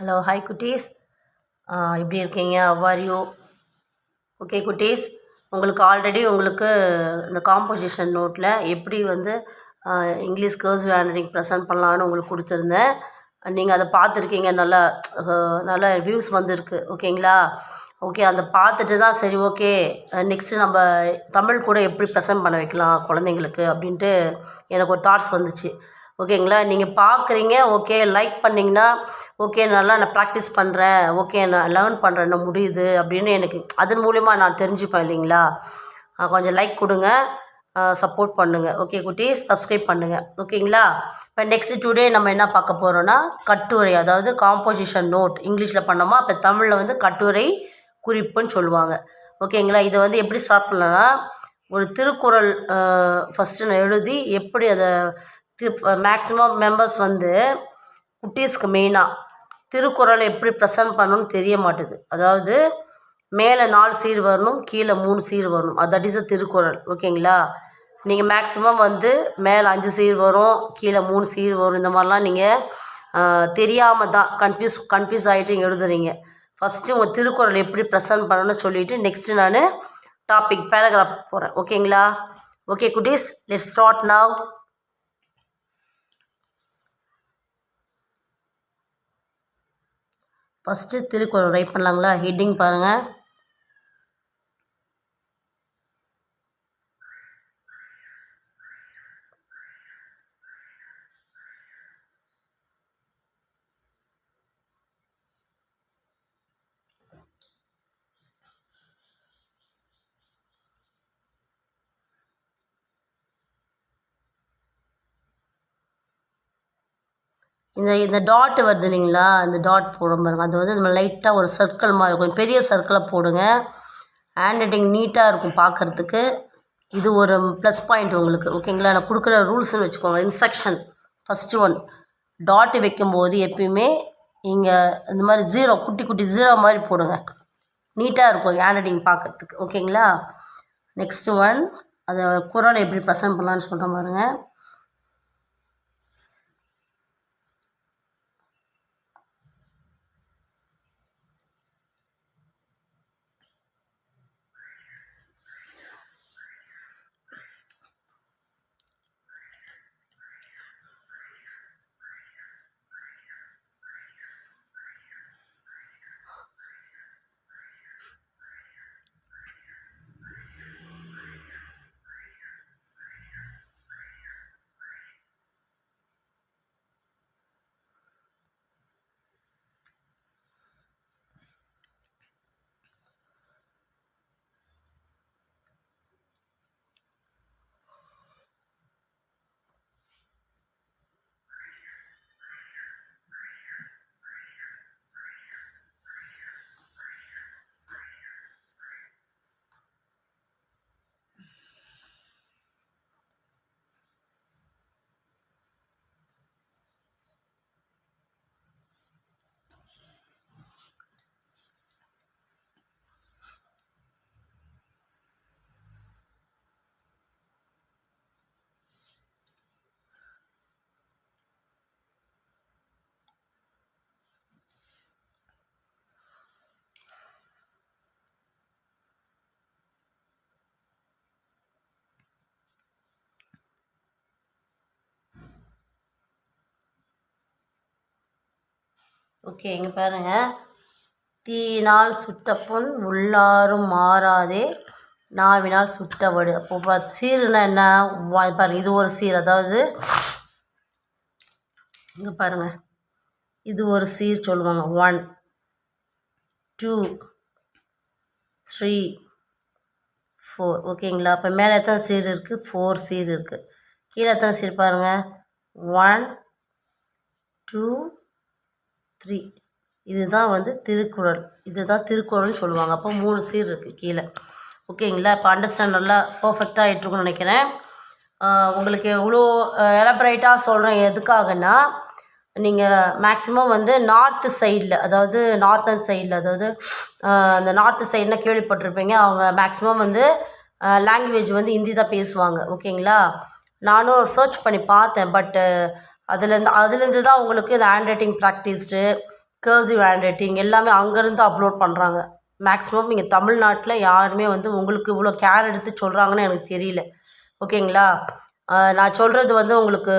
Hello hi குட்டீஸ். எப்படி இருக்கீங்க? அவ்வார் யூ ஓகே குட்டீஸ். உங்களுக்கு ஆல்ரெடி உங்களுக்கு இந்த காம்போசிஷன் நோட்டில் எப்படி வந்து இங்கிலீஷ் கேர்ள்ஸ் ஹேண்ட்ரைட்டிங் ப்ரெசென்ட் பண்ணலான்னு உங்களுக்கு கொடுத்துருந்தேன். நீங்கள் அதை பார்த்துருக்கீங்க நல்லா நல்லா நல்ல வியூஸ் வந்திருக்கு ஓகேங்களா ஓகே அந்த பார்த்துட்டு தான் சரி ஓகே நெக்ஸ்ட்டு நம்ம தமிழ் கூட எப்படி ப்ரெசென்ட் பண்ண வைக்கலாம் குழந்தைங்களுக்கு அப்படின்ட்டு எனக்கு ஒரு தாட்ஸ் வந்துச்சு. ஓகேங்களா? நீங்கள் பார்க்குறீங்க ஓகே லைக் பண்ணிங்கன்னா ஓகே நல்லா நான் ப்ராக்டிஸ் பண்ணுறேன் ஓகே நான் லேர்ன் பண்ணுறேன் என்ன முடியுது அப்படின்னு எனக்கு அதன் மூலிமா நான் தெரிஞ்சுப்பேன் இல்லைங்களா? கொஞ்சம் லைக் கொடுங்க சப்போர்ட் பண்ணுங்கள் ஓகே குட்டி சப்ஸ்கிரைப் பண்ணுங்கள் ஓகேங்களா? இப்போ நெக்ஸ்ட் டுடே நம்ம என்ன பார்க்க போகிறோன்னா கட்டுரை அதாவது காம்போசிஷன் நோட் இங்கிலீஷில் பண்ணோமா? இப்போ தமிழில் வந்து கட்டுரை குறிப்புன்னு சொல்லுவாங்க. ஓகேங்களா? இதை வந்து எப்படி ஸ்டார்ட் பண்ணலாம்னா ஒரு திருக்குறள் ஃபஸ்ட்டு நான் எழுதி எப்படி அதை மேக்ஸிமம் மெம்பர்ஸ் வந்து குட்டீஸ்க்கு மெயினாக திருக்குறளை எப்படி ப்ரெசன்ட் பண்ணணும்னு தெரிய மாட்டுது. அதாவது மேலே நாலு சீர் வரணும் கீழே மூணு சீர் வரணும். அது தட் இஸ் அ திருக்குறள். ஓகேங்களா நீங்கள் மேக்ஸிமம் வந்து மேலே அஞ்சு சீர் வரும் கீழே மூணு சீர் வரும் இந்த மாதிரிலாம் நீங்கள் தெரியாமல் தான் கன்ஃபியூஸ் கன்ஃபியூஸ் ஆகிட்டு எழுதுறீங்க. ஃபஸ்ட்டு உங்கள் திருக்குறள் எப்படி ப்ரெசன்ட் பண்ணணும்னு சொல்லிவிட்டு நெக்ஸ்ட்டு நான் டாபிக் பேராகிராஃப் போகிறேன் ஓகேங்களா ஓகே குட்டீஸ் let start now first Thirukkural write பண்ணலாங்களா? Heading பாருங்கள் இந்த இந்த டாட் வருது இல்லைங்களா? இந்த டாட் போடும் பாருங்கள் அது வந்து நம்ம லைட்டாக ஒரு சர்க்கிள் மாதிரி இருக்கும். பெரிய சர்க்கிளை போடுங்க. ஹேண்ட் ரைட்டிங் நீட்டாக இருக்கும் பார்க்குறதுக்கு இது ஒரு ப்ளஸ் பாயிண்ட் உங்களுக்கு. ஓகேங்களா நான் கொடுக்குற ரூல்ஸ்னு வச்சுக்கோங்க. இன்ஸ்ட்ரக்ஷன் ஃபஸ்ட்டு ஒன் டாட்டு வைக்கும்போது எப்பயுமே இங்கே இந்த மாதிரி ஜீரோ குட்டி குட்டி ஜீரோ மாதிரி போடுங்க. நீட்டாக இருக்கும் ஹேண்ட் ரைட்டிங் பார்க்குறதுக்கு ஓகேங்களா நெக்ஸ்ட்டு ஒன் அதை குரலை எப்படி ப்ரெசன்ட் பண்ணலான்னு சொல்கிறேன் பாருங்கள் ஓகே இங்கே பாருங்கள் தீயினால் சுட்ட புண் உள்ளாரும் மாறாதே நாவினால் சுட்டவடு. அப்போ பா சீருனா என்ன? பாருங்கள் பாருங்க இது ஒரு சீர். அதாவது இங்கே பாருங்கள் இது ஒரு சீர் சொல்லுவாங்க. ஒன் டூ த்ரீ ஃபோர் ஓகேங்களா? அப்போ மேலே எத்தனை சீர் இருக்குது ஃபோர் சீர் இருக்குது கீழே எத்தனை சீர் பாருங்கள் ஒன் டூ த்ரீ. இதுதான் வந்து திருக்குறள். இதுதான் திருக்குறள்னு சொல்லுவாங்க. அப்போ மூணு சீர் இருக்குது கீழே. ஓகேங்களா? இப்போ அண்டர்ஸ்டாண்ட் நல்லா பர்ஃபெக்டாக ஆகிட்ருக்குன்னு நினைக்கிறேன். உங்களுக்கு எவ்வளோ எலபரேட்டாக சொல்கிறேன் எதுக்காகன்னா நீங்கள் மேக்ஸிமம் வந்து நார்த்து சைடில் அதாவது நார்த்தன் சைடில் அதாவது அந்த நார்த்து சைடுனா கேள்விப்பட்டிருப்பீங்க. அவங்க மேக்ஸிமம் வந்து லாங்குவேஜ் வந்து ஹிந்தி தான் பேசுவாங்க. ஓகேங்களா? நானும் சர்ச் பண்ணி பார்த்தேன். பட்டு அதுலேருந்து அதுலேருந்து தான் உங்களுக்கு இந்த hand writing practised cursive hand writing எல்லாமே அங்கேருந்து அப்லோட் பண்ணுறாங்க மேக்ஸிமம் இங்கே தமிழ்நாட்டில் யாருமே வந்து உங்களுக்கு இவ்வளோ கேர் எடுத்து சொல்கிறாங்கன்னு எனக்கு தெரியல. ஓகேங்களா? நான் சொல்கிறது வந்து உங்களுக்கு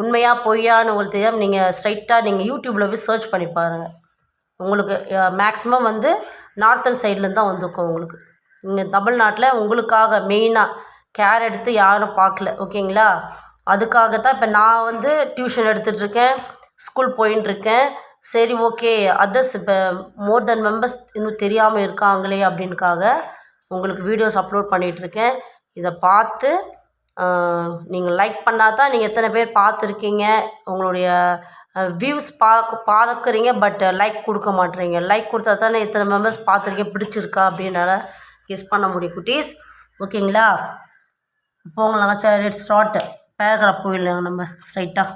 உண்மையாக பொய்யான்னு உங்களுக்கு தெரியாமல் நீங்கள் ஸ்ட்ரைட்டாக நீங்கள் யூடியூப்பில் போய் சர்ச் பண்ணி பாருங்கள் உங்களுக்கு மேக்ஸிமம் வந்து நார்த்தன் சைட்லேருந்து தான் வந்திருக்கும் உங்களுக்கு. இங்கே தமிழ்நாட்டில் உங்களுக்காக மெயினாக கேர் எடுத்து யாரும் பார்க்கல. ஓகேங்களா? அதுக்காக தான் இப்போ நான் வந்து டியூஷன் எடுத்துகிட்ருக்கேன் ஸ்கூல் போயின்ட்டுருக்கேன். சரி ஓகே அதர்ஸ் இப்போ மோர் தென் மெம்பர்ஸ் இன்னும் தெரியாமல் இருக்காங்களே அப்படின்னுக்காக உங்களுக்கு வீடியோஸ் அப்லோட் பண்ணிகிட்ருக்கேன் இதை பார்த்து நீங்கள் லைக் பண்ணால் தான் நீங்கள் எத்தனை பேர் பார்த்துருக்கீங்க உங்களுடைய வியூஸ் பார்க்க பார்க்குறீங்க பட் லைக் கொடுக்க மாட்டேறீங்க லைக் கொடுத்தா தானே எத்தனை மெம்பர்ஸ் பார்த்துருக்கேன் பிடிச்சிருக்கா அப்படின்னால கெஸ் பண்ண முடியும் குட்டீஸ். ஓகேங்களா போங்களாங்க சரி லெட் ஸ்டார்ட் பேரகிராஃப் போயிடலாம் நம்ம ஸ்ட்ரைட்டாக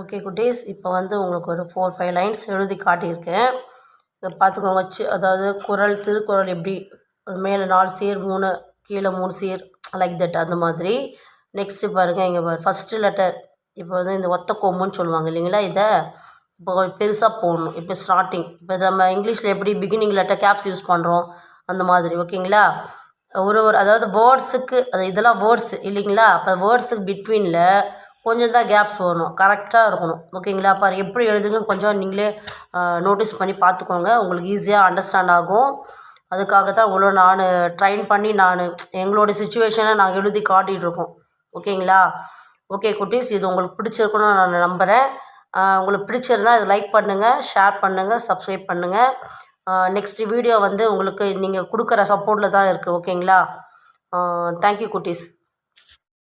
ஓகே குட்டீஸ் இப்போ வந்து உங்களுக்கு ஒரு ஃபோர் ஃபைவ் லைன்ஸ் எழுதி காட்டியிருக்கேன். இதை பார்த்துக்கோங்க. சி அதாவது குறள் திருக்குறள் எப்படி? மேலே நாலு சீர் மூணு கீழே மூணு சீர் லைக் தட் அந்த மாதிரி. நெக்ஸ்ட்டு பாருங்கள் இங்கே பாரு. ஃபஸ்ட்டு லெட்டர் இப்போ வந்து இந்த ஒத்த கொம்புன்னு சொல்லுவாங்க இல்லைங்களா? இதை இப்போ பெருசாக போடணும். இப்போ ஸ்டார்டிங் இப்போ நம்ம இங்கிலீஷில் எப்படி பிகினிங் லெட்டர் கேப்ஸ் யூஸ் பண்ணுறோம் அந்த மாதிரி ஓகேங்களா ஒரு ஒரு அதாவது வேர்ட்ஸுக்கு அது இதெல்லாம் வேர்ட்ஸ் இல்லைங்களா? அப்போ வேர்ட்ஸுக்கு பிட்வீனில் கொஞ்சம் தான் கேப்ஸ் வரணும் கரெக்டாக இருக்கணும். ஓகேங்களா பாரு எப்படி எழுதுங்கன்னு கொஞ்சம் நீங்களே நோட்டீஸ் பண்ணி பார்த்துக்கோங்க. உங்களுக்கு ஈஸியாக அண்டர்ஸ்டாண்ட் ஆகும். அதுக்காக தான் இவ்வளோ நான் ட்ரைன் பண்ணி நான் எங்களோட சுச்சுவேஷனை நாங்கள் எழுதி காட்டிகிட்ருக்கோம் ஓகேங்களா ஓகே குட்டீஸ் இது உங்களுக்கு பிடிச்சிருக்குன்னு நான் நம்புகிறேன் உங்களுக்கு பிடிச்சிருந்தா இது லைக் பண்ணுங்கள் ஷேர் பண்ணுங்கள் சப்ஸ்கிரைப் பண்ணுங்கள் நெக்ஸ்ட் வீடியோ வந்து உங்களுக்கு நீங்கள் கொடுக்குற சப்போர்ட்டில் தான் இருக்குது ஓகேங்களா தேங்க்யூ குட்டீஸ்.